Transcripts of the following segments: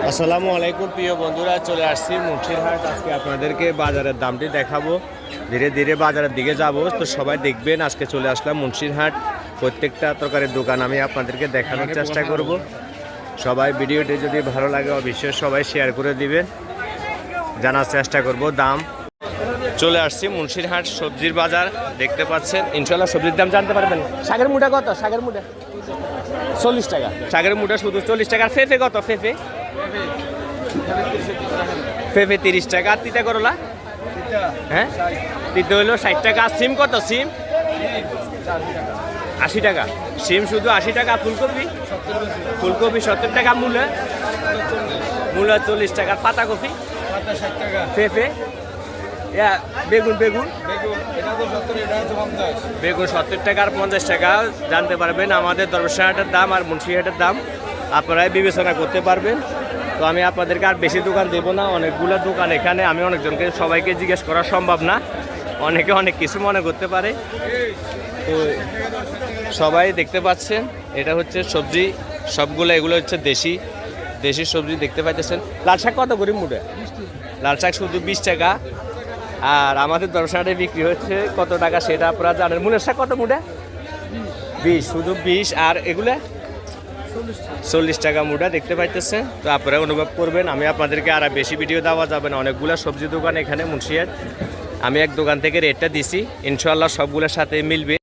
আসসালামু আলাইকুম প্রিয় বন্ধুরা চলে আসছি মুন্সিরহাট। আজকে আপনাদেরকে বাজারের দামটি দেখাবো। ধীরে ধীরে বাজারের দিকে যাব। তো সবাই দেখবেন আজকে চলে আসলাম মুন্সিরহাট। প্রত্যেকটা তরকারির দোকান আমি আপনাদেরকে দেখানোর চেষ্টা করব। সবাই ভিডিওটি যদি ভালো লাগে অবশ্যই সবাই শেয়ার করে দিবেন। জানার চেষ্টা করব দাম। চলে আসছি মুন্সিরহাট সবজির বাজার। দেখতে পাচ্ছেন ইনশাল্লাহ সবজির দাম জানতে পারবেন। শাকের মুঠা কত? শাকের মুঠা চল্লিশ টাকা। শাকের মুঠা শুধু চল্লিশ টাকা। ফেফে কত? ফেফে? ফেফে তিরিশ টাকা। আর তিতা করলা? হ্যাঁ? তিতে হইল ষাট টাকা। আর সিম কত? সিম? আশি টাকা। সিম শুধু আশি টাকা। ফুলকপি? ফুলকপি সত্তর টাকা। মূলে মূলা চল্লিশ টাকা। পাতাকপি পেঁপে বেগুন বেগুন? বেগুন সত্তর টাকা আর পঞ্চাশ টাকা। জানতে পারবেন আমাদের দরবেশাহাটের দাম আর মুন্সিহাটের দাম। আপনারাই বিবেচনা করতে পারবেন। তো আমি আপনাদেরকে আর বেশি দোকান দেবো না, অনেকগুলো দোকান এখানে। আমি অনেকজনকে, সবাইকে জিজ্ঞেস করা সম্ভব না। অনেকে অনেক কিছু মনে করতে পারে। তো সবাই দেখতে পাচ্ছেন, এটা হচ্ছে সবজি, সবগুলো এগুলো হচ্ছে দেশি দেশি সবজি দেখতে পাইতেছেন। লাল শাক কত করে মুড়ে লাল শাক শুধু বিশ টাকা। আর আমাদের দর্শনাটে বিক্রি হচ্ছে কত টাকা সেটা আপনারা জানেন। মূলের শাক কত মুড়ে বিশ। শুধু বিশ। আর এগুলা? চল্লিশ টাকা মুড়া দেখতে পাইতেছেন। তো আপনারা অনুভব করবেন, আমি আপনাদেরকে আর বেশি ভিডিও দেওয়া যাবে না। অনেকগুলো সবজি দোকান এখানে মুন্সিয়ার। আমি এক দোকান থেকে রেটটা দিছি। ইনশাল্লাহ সবগুলোর সাথে মিলবে।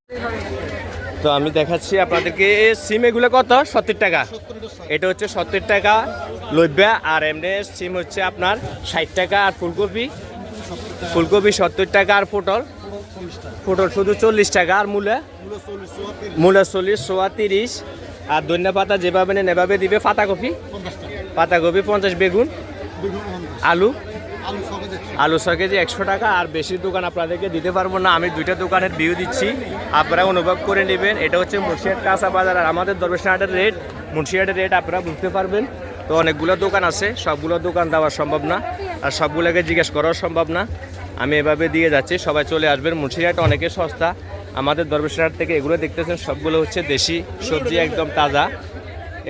তো আমি দেখাচ্ছি আপনাদেরকে সিম এগুলো কত? সত্তর টাকা। এটা হচ্ছে সত্তর টাকা লইবা আর এমনি সিম হচ্ছে আপনার ষাট টাকা আর ফুলকপি। ফুলকপি সত্তর টাকা আর পটল। পটল শুধু চল্লিশ টাকা আর মূলা। মূলা চল্লিশ সোয়া তিরিশ আর ধনিয়া পাতা যেভাবে নেন এভাবে দিবে, পাতা পাতাকপি পাতাকপি পঞ্চাশ বেগুন, আলু। আলু ছ কেজি একশো টাকা, আর বেশি দোকান আপনাদেরকে দিতে পারব না। আমি দুইটা দোকানের ভিউ দিচ্ছি। আপনারা অনুভব করে নেবেন। এটা হচ্ছে মুন্সিহাট কাঁচা বাজার, আর আমাদের দরবেশনাহাটের রেট মুন্সিহাটের রেট আপনারা বুঝতে পারবেন। তো অনেকগুলো দোকান আছে, সবগুলো দোকান দেওয়া সম্ভব না, আর সবগুলোকে জিজ্ঞেস করাও সম্ভব না। আমি এভাবে দিয়ে যাচ্ছি, সবাই চলে আসবেন। মুন্সিহাট অনেকে সস্তা আমাদের দরবেশার থেকে এগুলো দেখতেছেন, সবগুলো হচ্ছে দেশি সবজি একদম তাজা।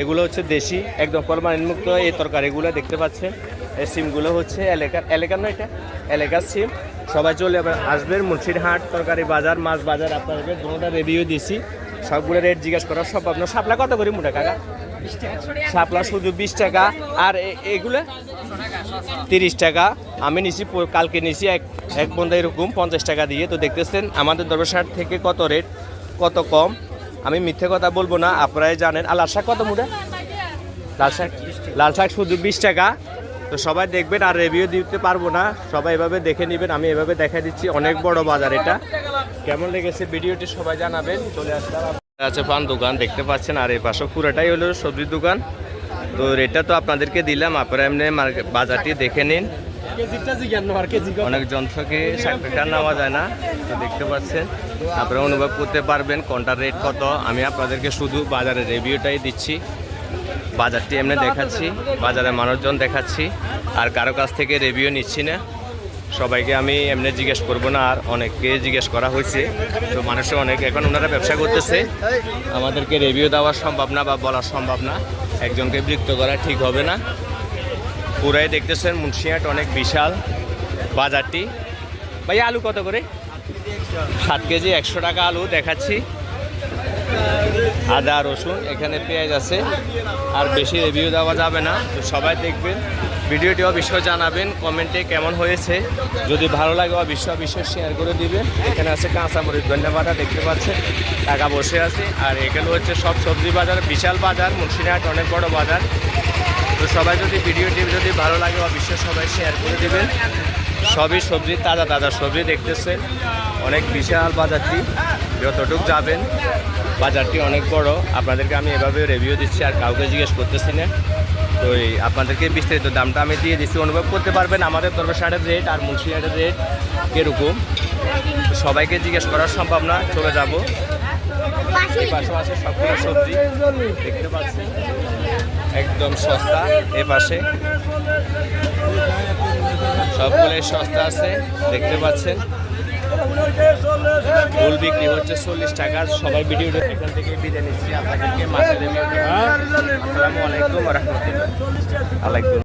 এগুলো হচ্ছে দেশি, একদম পরমাণমুক্ত মুক্ত এই তরকারিগুলো দেখতে পাচ্ছেন। এই সিমগুলো হচ্ছে এলাকার এলাকার না এটা? এলাকার সিম। সবাই চলে আসবেন মুন্সিরহাট তরকারি বাজার, মাছ বাজার আপনাদের দুটা রেডিও দিছি। সবগুলো রেট জিজ্ঞাসা করার সব আপনার সাপ্লাই কত করি মোটা কাকা? শাপলা শুধু বিশ টাকা, আর এগুলো তিরিশ টাকা। আমি নিছি কালকে নিছি এক এক বন্ধা এরকম পঞ্চাশ টাকা দিয়ে। তো দেখতেছেন, আমাদের দরবারহাট থেকে কত রেট, কত কম? আমি মিথ্যে কথা বলব না, আপনারাই জানেন। আর লাল শাক কত মুড়ে? লাল শাক লাল শাক শুধু বিশ টাকা। তো সবাই দেখবেন, আর রিভিউ দিতে পারব না। সবাই এভাবে দেখে নেবেন, আমি এভাবে দেখা দিচ্ছি। অনেক বড় বাজার এটা। কেমন লেগেছে? ভিডিওটি সবাই জানাবেন। চলে আসলাম আছে পান দোকান, দেখতে পাচ্ছেন, আর এই পাশে পুরোটাই হলো সবজির দোকান। তো রেটটা তো আপনাদেরকে দিলাম, আপনারা এমনি বাজারটি দেখে নিন। অনেক যন্ত্রকে সাক্ষাৎকার নেওয়া যায় না, তো দেখতে পাচ্ছেন। আপনারা অনুভব করতে পারবেন কোনটার রেট কত। আমি আপনাদেরকে শুধু বাজারের রিভিউটাই দিচ্ছি। বাজারটি এমনি দেখাচ্ছি বাজারে মানুষজন দেখাচ্ছি, আর কারও কাছ থেকে রিভিউ নিচ্ছি না। সবাইকে আমি এমনি জিজ্ঞেস করব না, আর অনেককে জিজ্ঞেস করা হয়েছে। তো মানুষে অনেক এখন ওনারা ব্যবসা করতেছে। আমাদেরকে রিভিউ দেওয়া সম্ভব না বা বলা সম্ভব না। একজনকে বিরক্ত করা ঠিক হবে না। পুরাই দেখতেছেন মুন্সিয়াট অনেক বিশাল বাজারটি। ভাই, আলু কত করে? সাত কেজি, একশো টাকা আলু দেখাচ্ছি। আদা, রসুন, এখানে পেঁয়াজ আছে। আর বেশি রিভিউ দেওয়া যাবে না। তো সবাই দেখবেন। ভিডিওটি অবশ্যই জানাবেন, কমেন্টে কেমন হয়েছে। যদি ভালো লাগে, অবশ্যই অবশ্যই শেয়ার করে দিবেন। এখানে আছে কাঁচামরিচ ধন্যবাদ দেখতে পাচ্ছেন। টাকা বসে আছে। আর এখানে হচ্ছে সব সবজি বাজার, বিশাল বাজার, মুন্সিরহাট অনেক বড় বাজার। তো সবাই যদি ভিডিওটি যদি ভালো লাগে, অবশ্যই সবাই শেয়ার করে দিবেন। সবই সবজি, তাজা তাজা সবজি দেখতেছে অনেক বিশাল বাজারটি। যতটুক যাবেন, বাজারটি অনেক বড়। আপনাদেরকে আমি এভাবে রিভিউ দিচ্ছি, আর কাউকে জিজ্ঞেস করতেছি না। তো এই আপনাদেরকে বিস্তারিত দামটা আমি দিয়ে দিচ্ছি। অনুভব করতে পারবেন আমাদের দরবারহাটের রেট আর মুন্সিহাটের রেট কীরকম। সবাইকে জিজ্ঞেস করা সম্ভব না, চলে যাব। পাশে সবগুলো সবজি। দেখতে পাচ্ছেন? একদম সস্তা এ পাশে। সবগুলোই সস্তা আছে, দেখতে পাচ্ছেন? ফুল বিক্রি হচ্ছে চল্লিশ টাকা সবাই ভিডিও এখান থেকে বিদায় নিচ্ছি। আপনাদেরকে আসসালামু আলাইকুম রহমতুল্লাহ। আলাইকুম।